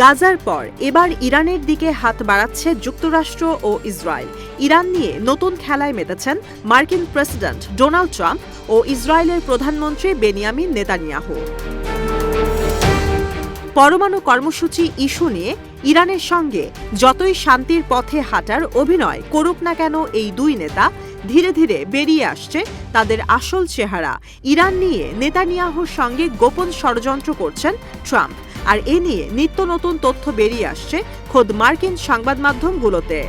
গাজার পর এবার ইরানের দিকে হাত বাড়াচ্ছে যুক্তরাষ্ট্র ও ইসরায়েল। ইরান নিয়ে নতুন খেলায় মেতেছেন মার্কিন প্রেসিডেন্ট ডোনাল্ড ট্রাম্প ও ইসরায়েলের প্রধানমন্ত্রী বেনিয়ামিন নেতানিয়াহু। পরমাণু কর্মসূচি ইস্যু নিয়ে ইরানের সঙ্গে যতই শান্তির পথে হাঁটার অভিনয় করুক না কেন এই দুই নেতা ধীরে ধীরে বেরিয়ে আসছে তাদের আসল চেহারা। ইরান নিয়ে নেতানিয়াহুর সঙ্গে গোপন ষড়যন্ত্র করছেন ট্রাম্প। আর এ নিয়ে নিত্য নতুন তথ্য বেরিয়ে আসছে খোদ মার্কিন সংবাদ মাধ্যমগুলোতে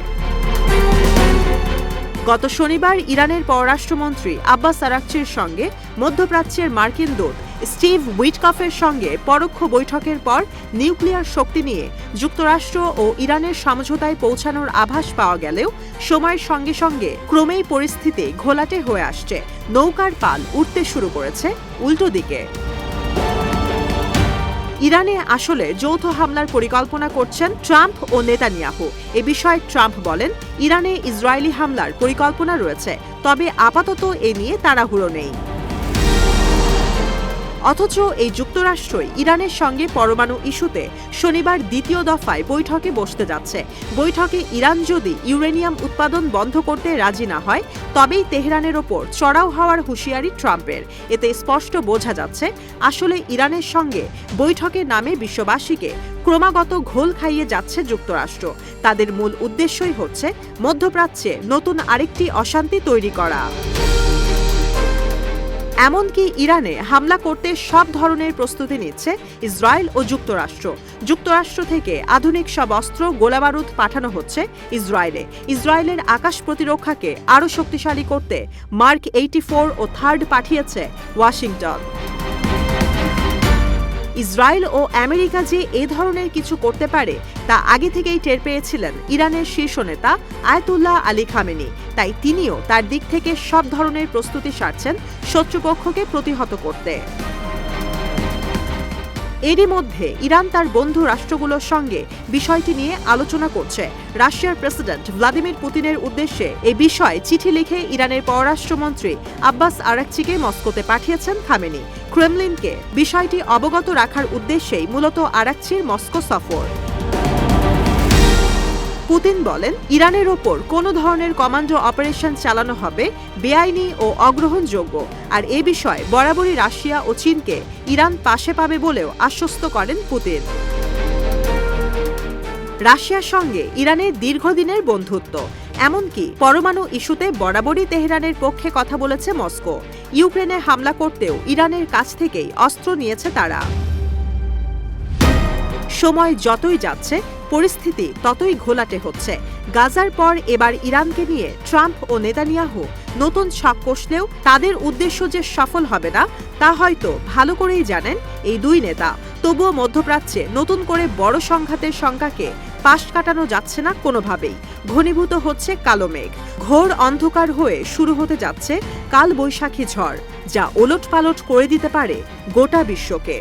গত শনিবার ইরানের পররাষ্ট্রমন্ত্রী আব্বাস আরাকচির সঙ্গে মধ্যপ্রাচ্যের মার্কিন দূত স্টিভ উইটকফের সঙ্গে পরোক্ষ বৈঠকের পর নিউক্লিয়ার শক্তি নিয়ে যুক্তরাষ্ট্র ও ইরানের সমঝোতায় পৌঁছানোর আভাস পাওয়া গেলেও সময়ের সঙ্গে সঙ্গে ক্রমেই পরিস্থিতি ঘোলাটে হয়ে আসছে। নৌকার পাল উঠতে শুরু করেছে উল্টো দিকে। ইরানে আসলে যৌথ হামলার পরিকল্পনা করছেন ট্রাম্প ও নেতানিয়াহু। এ বিষয়ে ট্রাম্প বলেন, ইরানে ইসরায়েলি হামলার পরিকল্পনা রয়েছে, তবে আপাতত এ নিয়ে তাড়াহুড়ো নেই। অথচ এই যুক্তরাষ্ট্রই ইরানের সঙ্গে পরমাণু ইস্যুতে শনিবার দ্বিতীয় দফায় বৈঠকে বসতে যাচ্ছে। বৈঠকে ইরান যদি ইউরেনিয়াম উৎপাদন বন্ধ করতে রাজি না হয়, তবেই তেহরানের ওপর চড়াও হওয়ার হুঁশিয়ারি ট্রাম্পের। এতে স্পষ্ট বোঝা যাচ্ছে, আসলে ইরানের সঙ্গে বৈঠকে নামে বিশ্ববাসীকে ক্রমাগত ঘোল খাইয়ে যাচ্ছে যুক্তরাষ্ট্র। তাদের মূল উদ্দেশ্যই হচ্ছে মধ্যপ্রাচ্যে নতুন আরেকটি অশান্তি তৈরি করা। এমনকি ইরানে হামলা করতে সব ধরনের প্রস্তুতি নিচ্ছে ইসরায়েল ও যুক্তরাষ্ট্র। যুক্তরাষ্ট্র থেকে আধুনিক সব অস্ত্র, গোলাবারুদ পাঠানো হচ্ছে ইসরায়েলে। ইসরায়েলের আকাশ প্রতিরক্ষাকে আরও শক্তিশালী করতে মার্ক এইটি ফোর ও থার্ড পাঠিয়েছে ওয়াশিংটন। ইসরায়েল ও আমেরিকা যে এ ধরনের কিছু করতে পারে তা আগে থেকেই টের পেয়েছিলেন ইরানের শীর্ষ নেতা আয়তুল্লাহ আলী খামেনি। তাই তিনিও তার দিক থেকে সব ধরনের প্রস্তুতি সারছেন শত্রুপক্ষকে প্রতিহত করতে। এরই মধ্যে ইরান তার বন্ধু রাষ্ট্রগুলোর সঙ্গে বিষয়টি নিয়ে আলোচনা করছে। রাশিয়ার প্রেসিডেন্ট ভ্লাদিমির পুতিনের উদ্দেশ্যে এ বিষয়ে চিঠি লিখে ইরানের পররাষ্ট্রমন্ত্রী আব্বাস আরাকচিকে মস্কোতে পাঠিয়েছেন খামেনি। ক্রেমলিনকে বিষয়টি অবগত রাখার উদ্দেশ্যেই মূলত আরাকচির মস্কো সফর। পুতিন বলেন, ইরানের ওপর কোনো ধরনের কমান্ডো অপারেশন চালানো হবে বেআইনি ও অগ্রহণযোগ্য, আর এ বিষয়ে বরাবরই রাশিয়া ও চীনকে ইরান পাশে পাবে বলেও আশ্বস্ত করেন পুতিন। রাশিয়ার সঙ্গে ইরানের দীর্ঘদিনের বন্ধুত্ব, এমনকি পরমাণু ইস্যুতে বরাবরই তেহরানের পক্ষে কথা বলেছে মস্কো। ইউক্রেনে হামলা করতেও ইরানের কাছ থেকেই অস্ত্র নিয়েছে তারা। সময় যতই যাচ্ছে পরিস্থিতি ততই ঘোলাটে হচ্ছে। গাজার পর এবার ইরানকে নিয়ে ট্রাম্প ও নেতানিয়াহু নতুন ছক কষলেও তাদের উদ্দেশ্য যে সফল হবে না, তা হয়তো ভালো করেই জানেন এই দুই নেতা। তবুও মধ্যপ্রাচ্যে নতুন করে বড় সংঘাতের সংখ্যাকে পাশ কাটানো যাচ্ছে না কোনোভাবেই। ঘনীভূত হচ্ছে কালো মেঘ। ঘোর অন্ধকার হয়ে শুরু হতে যাচ্ছে কাল বৈশাখী ঝড়, যা ওলট পালট করে দিতে পারে গোটা বিশ্বকে।